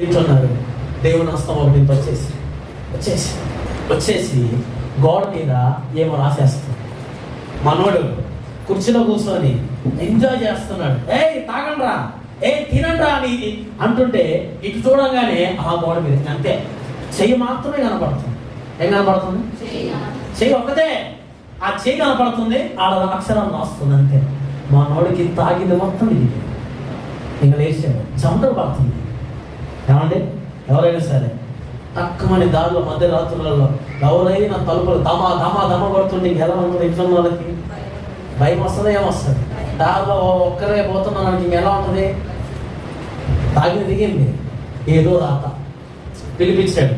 నిల్చున్నారు. దేవుని హస్తం ఒకటి వచ్చేసి వచ్చేసి వచ్చేసి గోడ మీద ఏమో రాసేస్తుంది. మనోడు కుర్చీలో కూర్చొని ఎంజాయ్ చేస్తున్నాడు. ఏ తాగండ్రా. ఏ తినండ్రా అని అంటుంటే ఇటు చూడంగానే ఆ గోడ మీద అంతే. చెయ్యి మాత్రమే కనపడుతుంది. ఏం కనపడుతుంది? చెయ్యి ఒక్కటే. ఆ చెయ్యి కనపడుతుంది ఆడ అక్షరాలు రాస్తుంది అంతే. మా నోడికి తాగింది మొత్తం ఇది. ఇంకా లేచాడు చెమటలు పడుతుంది. ఏమండి? ఎవరైనా సరే. తక్కువని దారిలో మధ్య రాత్రులలో ఎవరైనా తలుపులు దమా దమా దమ కొడుతుంటే ఎలా ఉంటుంది ఇంట్లో వాళ్ళకి? భయం వస్తుందో? ఏమొస్తుంది దారిలో ఒక్కరే పోతున్నా వాళ్ళకి ఇంక ఎలా ఉంటుంది? తాగిన దిగింది. ఏదో రాత. పిలిపించాడు.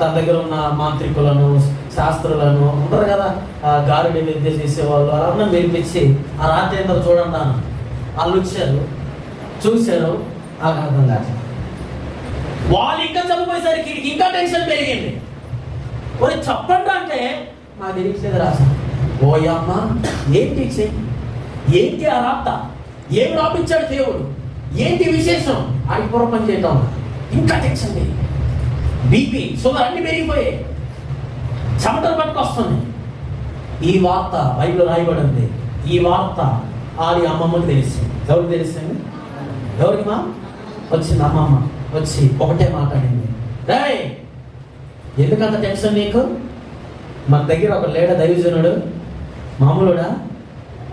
తన దగ్గర ఉన్న మాంత్రికులను శాస్త్రులను ఉంటారు కదా ఆ గారుడి విద్య చేసేవాళ్ళు వాళ్ళందరూ పిలిపించి ఆ రాత్రి ఏందో చూడండి అన్న వాళ్ళు వచ్చారు. చూశారు. నాకు అర్థం కాదు వాళ్ళు ఇంకా చనిపోయేసరికి వీడికి ఇంకా టెన్షన్ పెరిగింది. మరి చెప్పండి అంటే మా తెలియట్లేదు రాసా ఓయమ్మ ఏంటి చెయ్యి ఏంటి ఆ రాత? ఏం రాపించాడు దేవుడు? ఏంటి విశేషం? అని పూర్వం పని చేయటం ఇంకా టెన్షన్ పెరిగింది. బీపీ షుగర్ అన్ని పెరిగిపోయాయి. చెమటలు పట్టుకొస్తుంది. ఈ వార్త బైబిల్ రాయబడింది. ఈ వార్త ఆది అమ్మమ్మకి తెలిసింది ఎవరికి తెలిసింది ఎవరికి మా? వచ్చింది అమ్మమ్మ. వచ్చి ఒకటే మాట్లాడింది రేయ్ ఎందుకంత టెన్షన్ నీకు? మన దగ్గర ఒక లేడ దైవజనుడు మామూలుడా?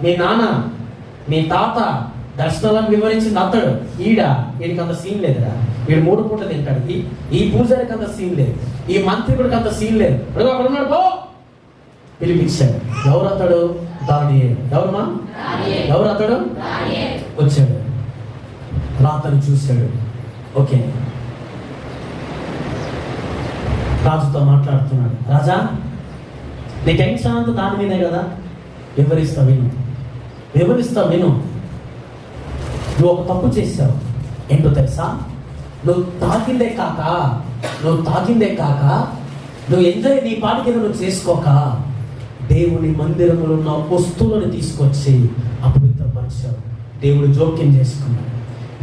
మీ నాన్న మీ తాత దర్శనాలను వివరించింది అతడు. ఈడ వీడికి అంత సీన్ లేదురా. వీడు మూడు పూటలు తింటాడు. ఈ ఈ పూజారికి అంత సీన్ లేదు. ఈ మంత్రికుడికి అంత సీన్ లేదు. అక్కడ ఉన్నాడు పో! పిలిపించాడు. ఎవరు అతడు? దాని ఎవరమ్మా ఎవరు అతడు? వచ్చాడు. రాతను చూశాడు. ఓకే. రాజుతో మాట్లాడుతున్నాడు రాజా నీ టెన్షన్ అంతా దాని మీదే కదా? వివరిస్తా విను. వివరిస్తా విను. నువ్వు ఒక తప్పు చేశావు. ఏంటో తెలుసా? నువ్వు తాకిందే కాక నువ్వు తాకిందే కాక నువ్వు ఎంజాయ్ నీ పాటికి నువ్వు చేసుకోక దేవుని మందిరంలో ఉన్న వస్తువులను తీసుకొచ్చి అపవిత్రపరిచావు. దేవుడు జోక్యం చేసుకున్నాడు.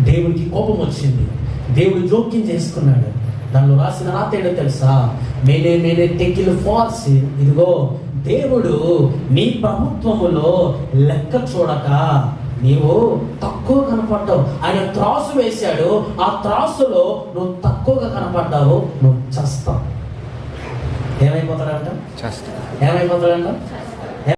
దేవునికి కోపం వచ్చింది. దేవుడు జోక్యం చేసుకున్నాడు. దానిలో రాసిన రాత ఏంటో తెలుసా? మేనే మేనే టెకిల్ ఫాల్స్ ఇదిగో దేవుడు నీ ప్రభుత్వములో లెక్క చూడక నీవు తక్కువ కనపడ్డావు. ఆయన త్రాసు వేశాడు. ఆ త్రాసులో నువ్వు తక్కువగా కనపడ్డావు. నువ్వు చస్తావు. ఏమైపోతాడంట ఏమైపోతాడంట